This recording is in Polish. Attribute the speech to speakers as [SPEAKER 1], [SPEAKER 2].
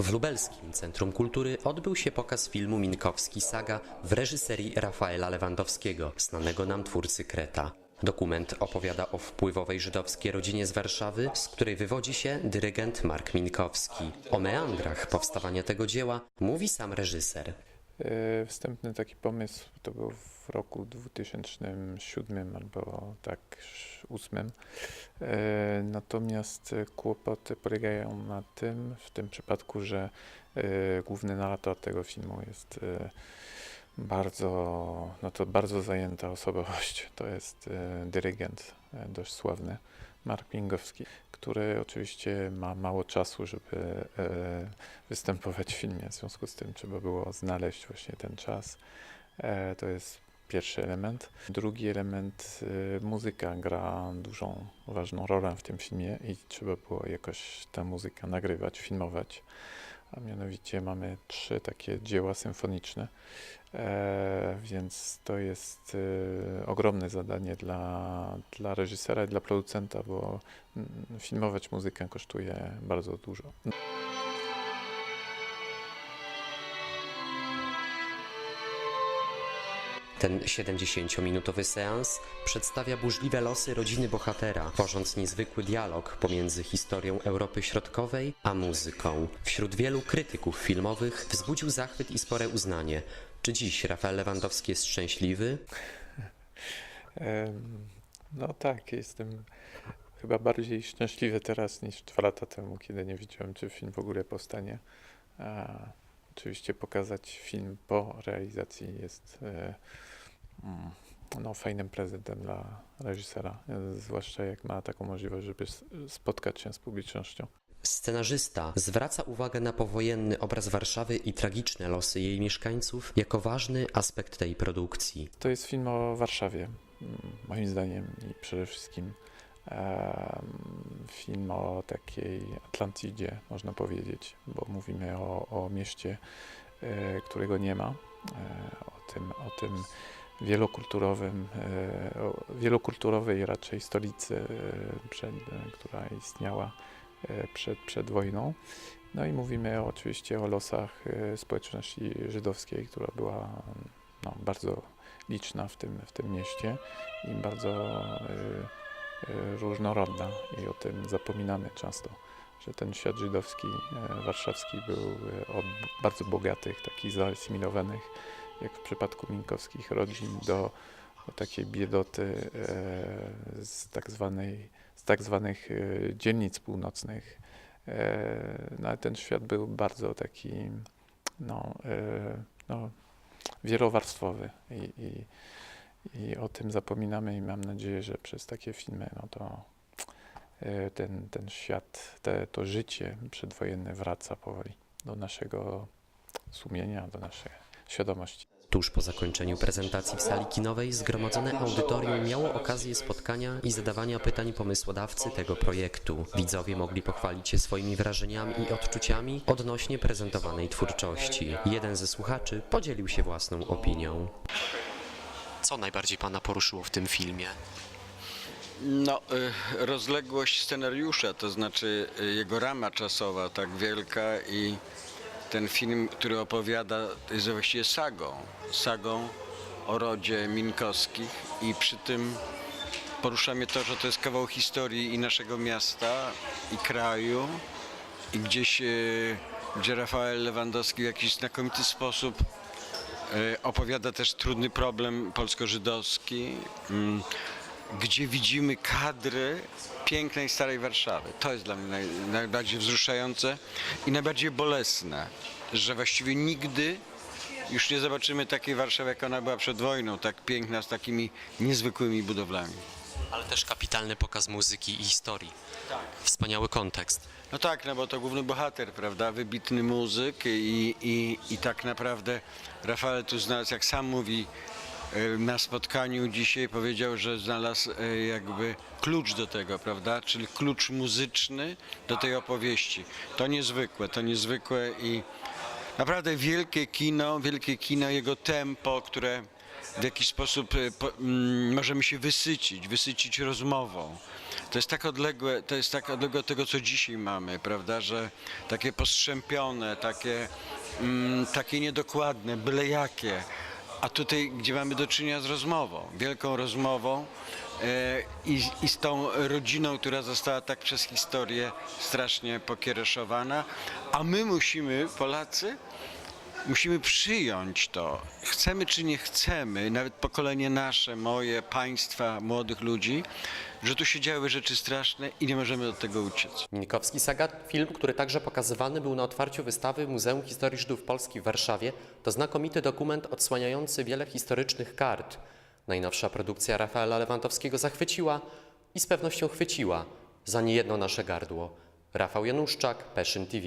[SPEAKER 1] W lubelskim Centrum Kultury odbył się pokaz filmu Minkowski Saga w reżyserii Rafaela Lewandowskiego, znanego nam twórcy Kreta. Dokument opowiada o wpływowej żydowskiej rodzinie z Warszawy, z której wywodzi się dyrygent Mark Minkowski. O meandrach powstawania tego dzieła mówi sam reżyser.
[SPEAKER 2] E, Wstępny taki pomysł to był w roku 2007 albo tak 2008. E, Natomiast kłopoty polegają na tym, w tym przypadku, że e, główny narrator tego filmu jest bardzo, no to bardzo zajęta osobowość. To jest dyrygent dość sławny, Mark Mingowski, który oczywiście ma mało czasu, żeby e, występować w filmie. W związku z tym trzeba było znaleźć właśnie ten czas. E, To jest pierwszy element. Drugi element, e, muzyka gra dużą, ważną rolę w tym filmie i trzeba było jakoś tę muzykę nagrywać, filmować. A mianowicie mamy trzy takie dzieła symfoniczne, e, więc to jest e, ogromne zadanie dla, dla reżysera i dla producenta, bo mm, filmować muzykę kosztuje bardzo dużo.
[SPEAKER 1] Ten 70-minutowy seans przedstawia burzliwe losy rodziny bohatera, tworząc niezwykły dialog pomiędzy historią Europy Środkowej a muzyką. Wśród wielu krytyków filmowych wzbudził zachwyt i spore uznanie. Czy dziś Rafael Lewandowski jest szczęśliwy?
[SPEAKER 2] No tak, jestem chyba bardziej szczęśliwy teraz niż dwa lata temu, kiedy nie wiedziałem, czy film w ogóle powstanie. Oczywiście pokazać film po realizacji jest e, mm, no, fajnym prezentem dla reżysera, e, zwłaszcza jak ma taką możliwość, żeby spotkać się z publicznością.
[SPEAKER 1] Scenarzysta zwraca uwagę na powojenny obraz Warszawy i tragiczne losy jej mieszkańców jako ważny aspekt tej produkcji.
[SPEAKER 2] To jest film o Warszawie, moim zdaniem, i przede wszystkim film o takiej Atlantidzie, można powiedzieć, bo mówimy o, o mieście, e, którego nie ma, e, o tym, o tym wielokulturowym, e, wielokulturowej raczej stolicy, przed, która istniała przed, przed wojną. No i mówimy oczywiście o losach społeczności żydowskiej, która była no, bardzo liczna w tym, w tym mieście i bardzo różnorodna i o tym zapominamy często, że ten świat żydowski, y, warszawski był y, od bardzo bogatych, takich zaasymilowanych, jak w przypadku minkowskich rodzin, do, do takiej biedoty y, z tak zwanej, z tak zwanych y, dzielnic północnych. Y, No, ale ten świat był bardzo taki, no, y, no wielowarstwowy i, i, i o tym zapominamy i mam nadzieję, że przez takie filmy no to e, ten, ten świat, te, to życie przedwojenne wraca powoli do naszego sumienia, do naszej świadomości.
[SPEAKER 1] Tuż po zakończeniu prezentacji w sali kinowej zgromadzone audytorium miało okazję spotkania i zadawania pytań pomysłodawcy tego projektu. Widzowie mogli pochwalić się swoimi wrażeniami i odczuciami odnośnie prezentowanej twórczości. Jeden ze słuchaczy podzielił się własną opinią. Co najbardziej pana poruszyło w tym filmie?
[SPEAKER 3] No, y, rozległość scenariusza, to znaczy y, jego rama czasowa tak wielka i ten film, który opowiada, jest właściwie sagą. Sagą o rodzie Minkowskich i przy tym porusza mnie to, że to jest kawał historii i naszego miasta, i kraju, i gdzieś, y, gdzie Rafael Lewandowski w jakiś znakomity sposób opowiada też trudny problem polsko-żydowski. Mm, gdzie widzimy kadry pięknej starej Warszawy. To jest dla mnie naj, najbardziej wzruszające i najbardziej bolesne, że właściwie nigdy już nie zobaczymy takiej Warszawy, jak ona była przed wojną, tak piękna, z takimi niezwykłymi budowlami.
[SPEAKER 1] Ale też kapitalny pokaz muzyki i historii. Wspaniały kontekst.
[SPEAKER 3] No tak, no bo to główny bohater, prawda, wybitny muzyk i, i, i tak naprawdę Rafael tu znalazł, jak sam mówi e, na spotkaniu dzisiaj, powiedział, że znalazł e, jakby klucz do tego, prawda, czyli klucz muzyczny do tej opowieści. To niezwykłe, to niezwykłe i naprawdę wielkie kino, wielkie kino, jego tempo, które w jakiś sposób y, po, mm, możemy się wysycić, wysycić rozmową. To jest tak odległe, to jest tak odległe od tego, co dzisiaj mamy, prawda, że takie postrzępione, takie, mm, takie niedokładne, byle jakie. A tutaj, gdzie mamy do czynienia z rozmową, wielką rozmową e, i, i z tą rodziną, która została tak przez historię strasznie pokiereszowana, a my musimy, Polacy, musimy przyjąć to. Chcemy czy nie chcemy, nawet pokolenie nasze, moje, państwa, młodych ludzi, że tu się działy rzeczy straszne i nie możemy od tego uciec.
[SPEAKER 1] Minkowski Saga, film, który także pokazywany był na otwarciu wystawy Muzeum Historii Żydów Polski w Warszawie, to znakomity dokument odsłaniający wiele historycznych kart. Najnowsza produkcja Rafaela Lewandowskiego zachwyciła i z pewnością chwyciła za niejedno nasze gardło. Rafał Januszczak, Peszyn TV.